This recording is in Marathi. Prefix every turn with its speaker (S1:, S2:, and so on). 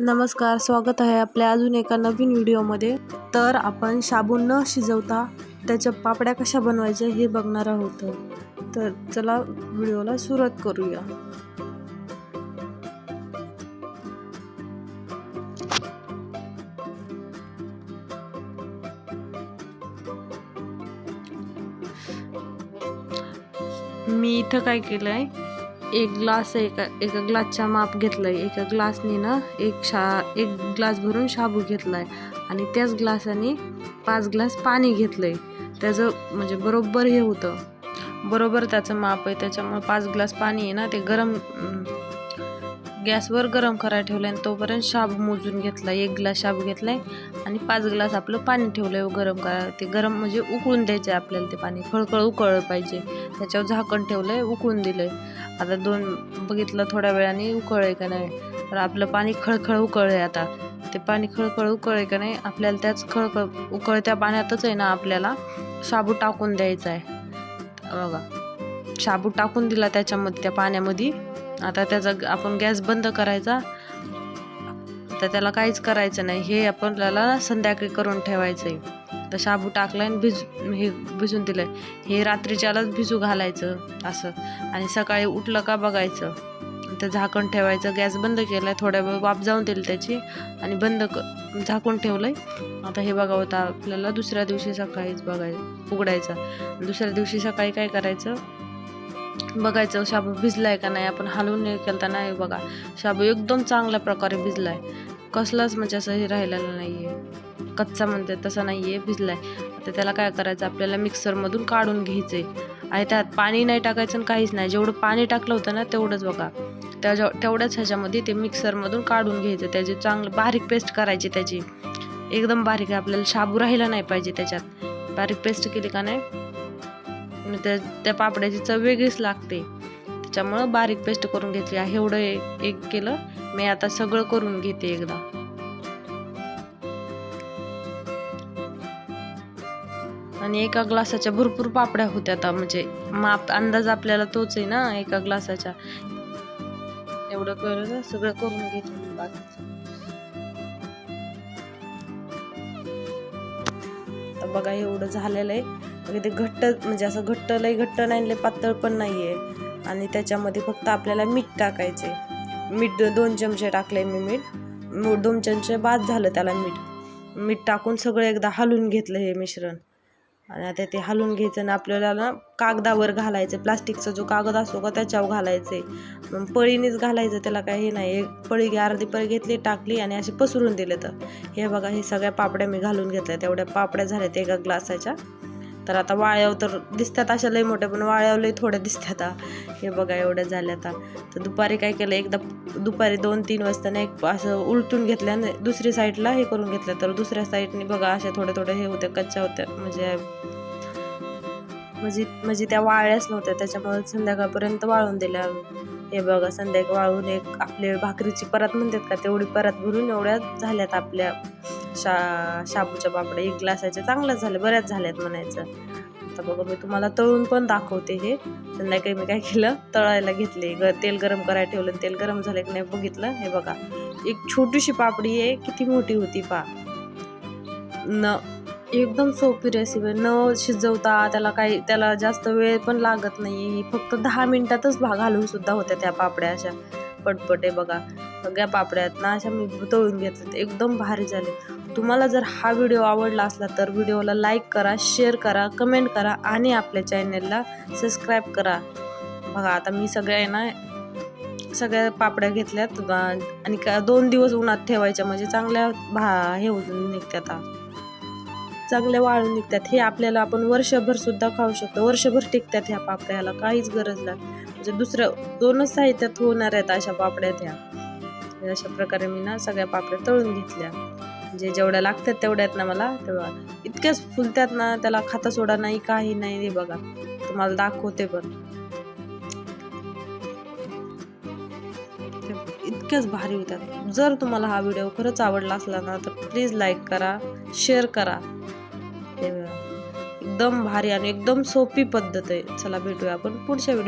S1: नमस्कार स्वागत आहे आपल्या अजून एका नवीन व्हिडिओमध्ये. तर आपण साबून न शिजवता त्याच्या पापड्या कशा बनवायच्या हे बघणार आहोत. तर चला व्हिडिओला सुरुवात करूया. मी इथं काय केलं आहे एक ग्लास एका एका ग्लासच्या माप घेतलं आहे एका ग्लासने ना एक शा एक ग्लास भरून शाबू घेतला आहे आणि त्याच ग्लासाने पाच ग्लास पाणी घेतलं आहे त्याचं म्हणजे बरोबर हे होतं. बरोबर त्याचं माप आहे. त्याच्यामुळे पाच ग्लास पाणी आहे ना ते गरम गॅसवर गरम करायला ठेवलं आणि तोपर्यंत शाबू मोजून घेतला एक ग्लास शाबू घेतला आहे आणि पाच ग्लास आपलं पाणी ठेवलं आहे हो गरम करायला ते गरम म्हणजे उकळून द्यायचं आहे आपल्याला ते पाणी. खळखळ उकळलं पाहिजे. त्याच्यावर झाकण ठेवलं आहे उकळून दिलं आहे आता दोन बघितलं थोड्या वेळाने उकळलं का नाही? तर आपलं पाणी खळखळ उकळलं आहे आता. ते पाणी खळखळ उकळलं का नाही आपल्याला त्याच खळखळ उकळत्या पाण्यातच आहे ना आपल्याला शाबू टाकून द्यायचा आहे. बघा शाबू टाकून दिला त्याच्यामध्ये त्या पाण्यामध्ये. आता त्याचा आपण गॅस बंद करायचा. तर त्याला काहीच करायचं नाही. हे आपल्याला संध्याकाळी करून ठेवायचं आहे तर शाबू टाकलाय आणि भिजू हे भिजून दिलं हे रात्रीच्यालाच भिजू घालायचं असं. आणि सकाळी उठलं का बघायचं. तर झाकण ठेवायचं. गॅस बंद केलाय. थोड्या वेळ वाफ जाऊन दिली त्याची. आणि बंद क झाकून ठेवलंय. आता हे बघा होता आपल्याला दुसऱ्या दिवशी सकाळीच बघायचं उघडायचं. दुसऱ्या दिवशी सकाळी काय करायचं? बघायचं शाबू भिजलाय का नाही? आपण हलवून केलता तर नाही बघा. शाबू एकदम चांगल्या प्रकारे भिजलाय. कसलाच म्हणजे असं हे राहिलेलं नाही आहे कच्चा म्हणते तसा नाहीये भिजलाय. आता त्याला काय करायचं? आपल्याला मिक्सरमधून काढून घ्यायचंय. आणि त्यात पाणी नाही टाकायचं आणि काहीच नाही. जेवढं पाणी टाकलं होतं ना तेवढंच बघा. त्याच्या तेवढ्याच ह्याच्यामध्ये ते मिक्सरमधून काढून घ्यायचं. त्याची चांगलं बारीक पेस्ट करायची त्याची. एकदम बारीक आपल्याला शाबू राहिला नाही पाहिजे त्याच्यात. बारीक पेस्ट केली का नाही? त्या त्या पापड्याची चव वेगळीच लागते. त्याच्यामुळं बारीक पेस्ट करून घेतली एवढं एक केलं. मी आता सगळं करून घेते एकदा. आणि एका ग्लासाच्या भरपूर पापड्या होत्या आता. म्हणजे माप अंदाज आपल्याला तोच आहे ना एका ग्लासाच्या. एवढं करून सगळं करून घेतलं बाकी. तर बघा एवढं झालेलं आहे. म्हणजे ते घट्ट म्हणजे असं घट्ट लय घट्ट नाही लय पातळ पण नाही आहे आणि त्याच्यामध्ये फक्त आपल्याला मीठ टाकायचे मीठ दोन चमचे टाकले मी मीठ. दोन चमचे बाद झालं त्याला मीठ. मीठ टाकून सगळं एकदा हलवून घेतलं हे मिश्रण. आणि आता ते हलवून घ्यायचं आणि आपल्याला ना कागदावर घालायचं. प्लास्टिकचा जो कागद असतो का त्याच्यावर घालायचे मग पळीनेच घालायचं त्याला काही हे नाही. एक पळी अर्धी पळी घेतली टाकली आणि असे पसरून दिले तर. हे बघा हे सगळ्या पापड्या मी घालून घेतल्या. तेवढ्या पापड्या झाल्या एका ग्लासाच्या. तर आता वाळ्याव तर दिसतात अशा लई मोठ्या पण वाळ्याव लई थोड्या दिसतात हे. बघा एवढ्या झाल्या आता. तर दुपारी काय केलं एकदा दुपारी दोन तीन वाजता एक असं उलटून घेतल्या दुसरी साईडला हे करून घेतलं. तर दुसऱ्या साईडने बघा अशा थोड्या थोड्या हे होत्या कच्च्या होत्या. म्हणजे म्हणजे म्हणजे त्या वाळल्याच नव्हत्या. त्याच्यामुळे संध्याकाळपर्यंत वाळून दिल्या. हे बघा संध्याकाळ वाळून एक आपले भाकरीची परत म्हणतात का तेवढी परत भरून एवढ्या झाल्यात आपल्या. शा शाबूच्या पापड्या एक ग्लासाच्या चांगल्याच झाल्या बऱ्याच झाल्यात म्हणायचं. आता बघा मी तुम्हाला तळून पण दाखवते हे. संध्याकाळी मी काय केलं तळायला घेतले. ग तेल गरम करायला ठेवलं तेल गरम झालं की नाही बघितलं. हे बघा एक छोटीशी पापडी आहे किती मोठी होती पा न एकदम सोपी रेसिपी न शिजवता त्याला काही त्याला जास्त वेळ पण लागत नाही फक्त दहा मिनिटातच भाग घालून सुद्धा होत्या त्या पापड्या अशा. पटपट आहे बघा. सगळ्या पापड्यात ना अशा मी तळून घेतल्यात एकदम भारी झाले. तुम्हाला जर हा व्हिडिओ आवडला असला तर व्हिडिओला लाईक करा शेअर करा कमेंट करा आणि आपल्या चॅनलला सबस्क्राईब करा. बघा आता मी सगळ्या ना सगळ्या पापड्या घेतल्यात. आणि का दोन दिवस उन्हात ठेवायच्या म्हणजे चांगल्या भा हे होऊन निघत्यात चांगल्या वाळून निघतात हे आपल्याला आपण वर्षभर सुद्धा खाऊ शकतो. वर्षभर टिकतात ह्या पापड्याला. काहीच गरज नाही. म्हणजे दुसरं दोनच साहित्यात होणार आहेत अशा पापड्यात त्या. म्हणजे अशा प्रकारे मी ना सगळ्या पापड्या तळून घेतल्या. म्हणजे जेवढ्या लागतात तेवढ्यात ना मला तेव्हा इतक्याच फुलत्यात ना त्याला खाता सोडा नाही काही नाही हे बघा. तुम्हाला दाखवते पण. इतक्याच भारी होतात. जर तुम्हाला हा व्हिडिओ खरंच आवडला असला ना तर प्लीज लाईक करा शेअर करा. एकदम भारी आणि एकदम सोपी पद्धत आहे. चला भेटूया आपण पुढच्या व्हिडिओ